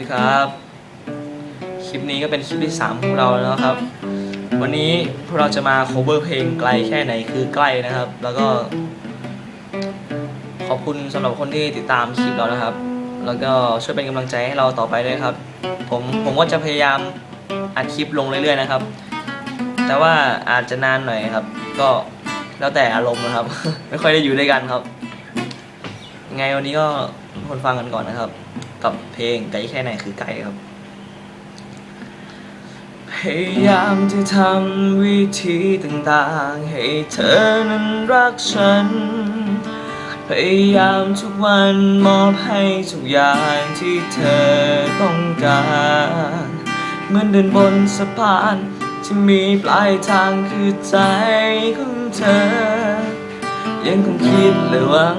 ดีครับ คลิปนี้ก็เป็นคลิปที่ 3 ของเราแล้วครับ วันนี้พวกเราจะมา cover เพลงไกลแค่ไหนคือใกล้นะครับ แล้วก็ ขอบคุณสำหรับคนที่ติดตามคลิปเรานะครับ แล้วก็ช่วยเป็นกำลังใจให้เราต่อไปด้วยครับ ผมผมก็จะพยายามอัดคลิปลงเรื่อยๆนะครับ แต่ว่าอาจจะนานหน่อยครับ ก็แล้วแต่อารมณ์นะครับ ไม่ค่อยได้อยู่ด้วยกันครับ ยังไงวันนี้ก็คนฟังกันก่อนนะครับ กับเพลงไกลแค่ไหนคือไกลครับ พยายามจะทำวิธีต่างๆ ให้เธอนั้นรักฉัน พยายามทุกวันมอบให้ทุกอย่างที่เธอต้องการ เหมือนเดินบนสะพานที่มีปลายทางคือใจของเธอ ยังคงคิดและหวัง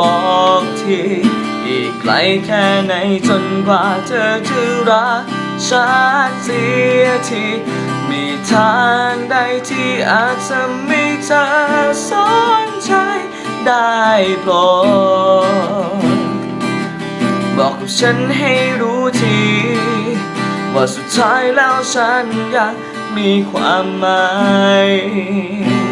บอกที อีกไกลแค่ไหนจนกว่าเธอจะรักฉันเสียทีมีทางใดที่อาจจะไม่เธอสนใจได้โปรดบอกกับฉันให้รู้ที ว่าสุดท้ายแล้วฉันอยังมีความหมาย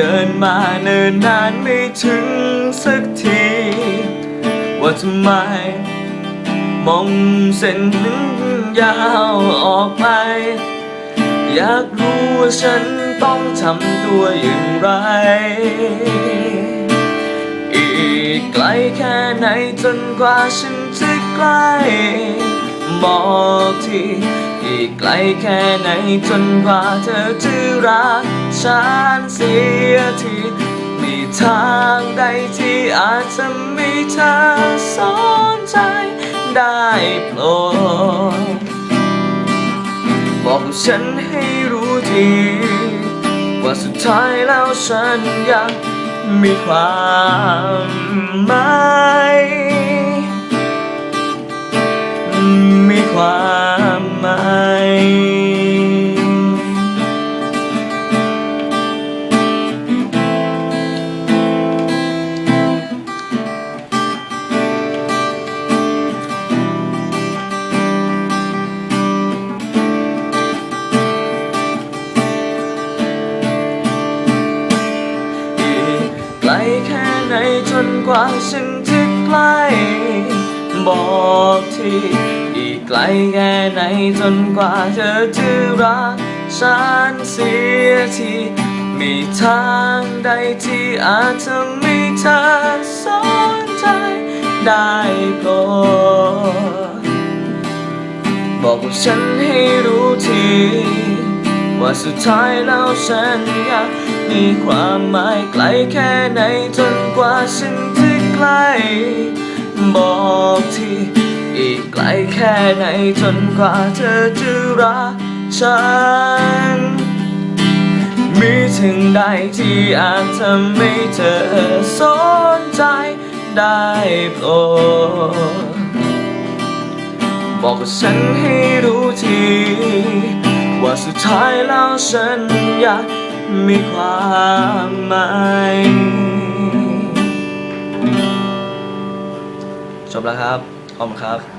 เดินมาเนินนานไม่ถึงสักที ว่าทำไม มองเส้นนั้นยาวออกไป อยากรู้ว่าฉันต้องทำตัวอย่างไร อีกไกลแค่ไหนจนกว่าฉันจะใกล้บอกทีอีกไกลแค่ไหนจนกว่าเธอจะรัก ฉันเสียทีมีทางใดที่อาจจะมีเธอสนใจได้โปรดบอกกับฉันให้รู้ทีว่าสุดท้ายแล้วฉันยังมีความหมายมีความหมาย กว่าฉันจะใกล้ บอกทีอีกไกลแค่ไหนจนกว่าเธอจะรักฉันเสียทีมีทางใดที่อาจจะมีเธอสนใจได้โปรดบอกกับฉันให้รู้ที ว่าสุดท้ายแล้วฉันยังมีความหมายไกลแค่ไหนจนกว่าฉันจะใกล้บอกทีอีกไกลแค่ไหนจนกว่าเธอจะรักฉัน มีถึงใดที่อาจทำให้เธอสนใจได้โปรดบอกกับฉันให้รู้ที ว่าสุดท้ายแล้วฉันอยากมีความหมายจบแล้วครับ ขอบคุณครับ